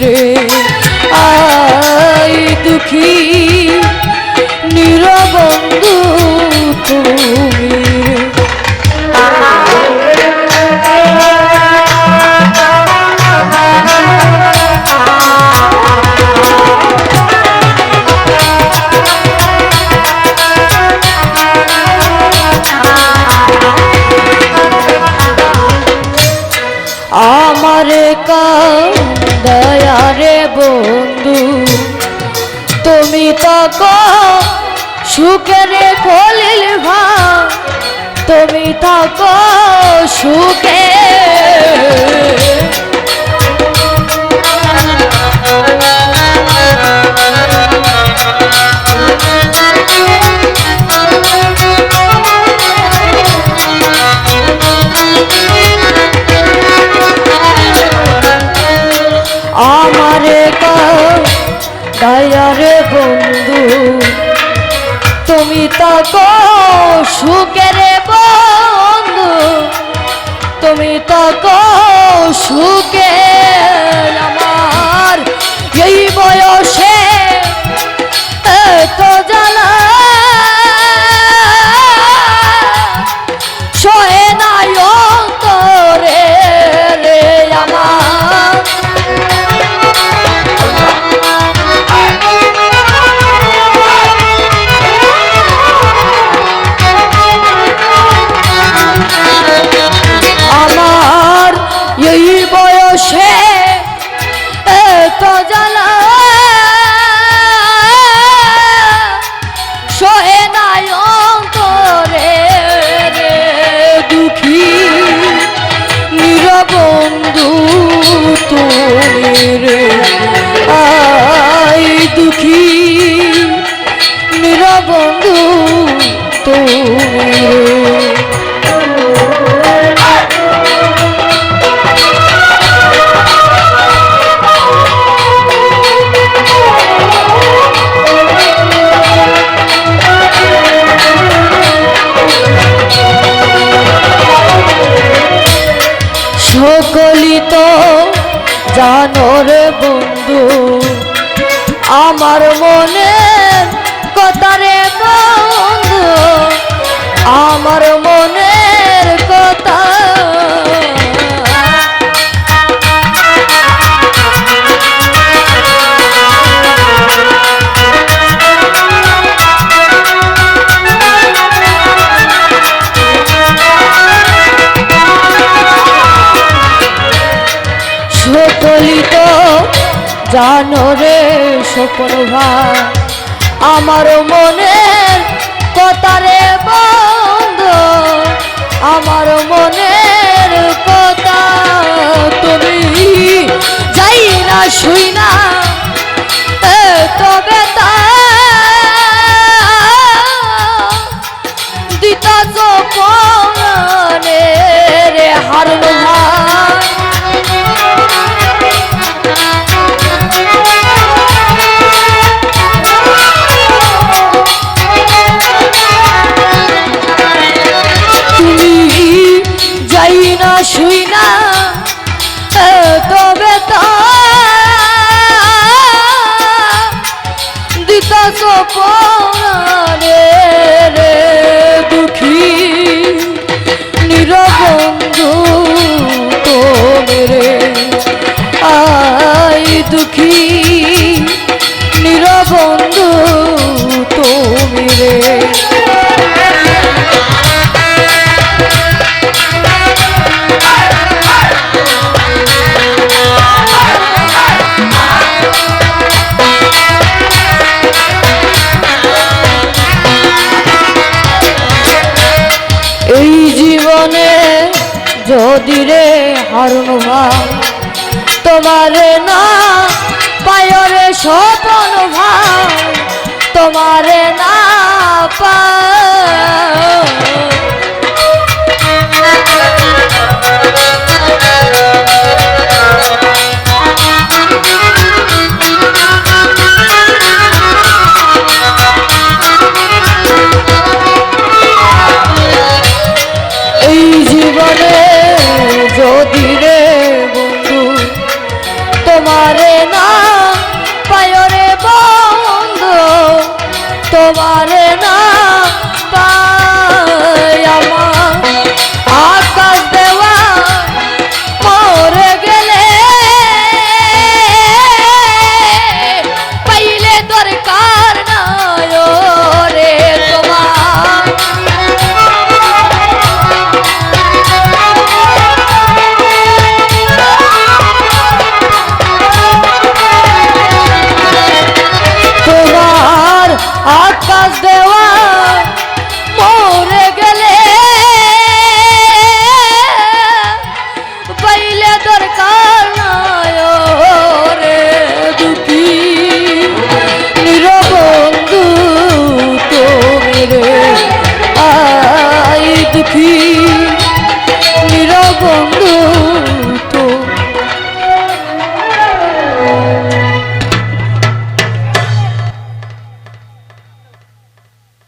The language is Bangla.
রে আই দুঃখী নিরবন্ধু তুমি। আমারে দয়ারে বন্ধু তুমি তক সুখের ফলিল ভা তুমি তক সুখে সুখের বন্ধু তুমি তো সুখে নিরবন্ধু তুমি রে ভাই আমার মনের কথা রে বন্ধ আমার মনের কথা। তুমি যাই না শুই না সপনে রে দুঃখী নিরবন্ধু। যদি রে হারুন ভাই তোমারে না পায়রে স্বপন ভাই তোমারে না পায় The iyi.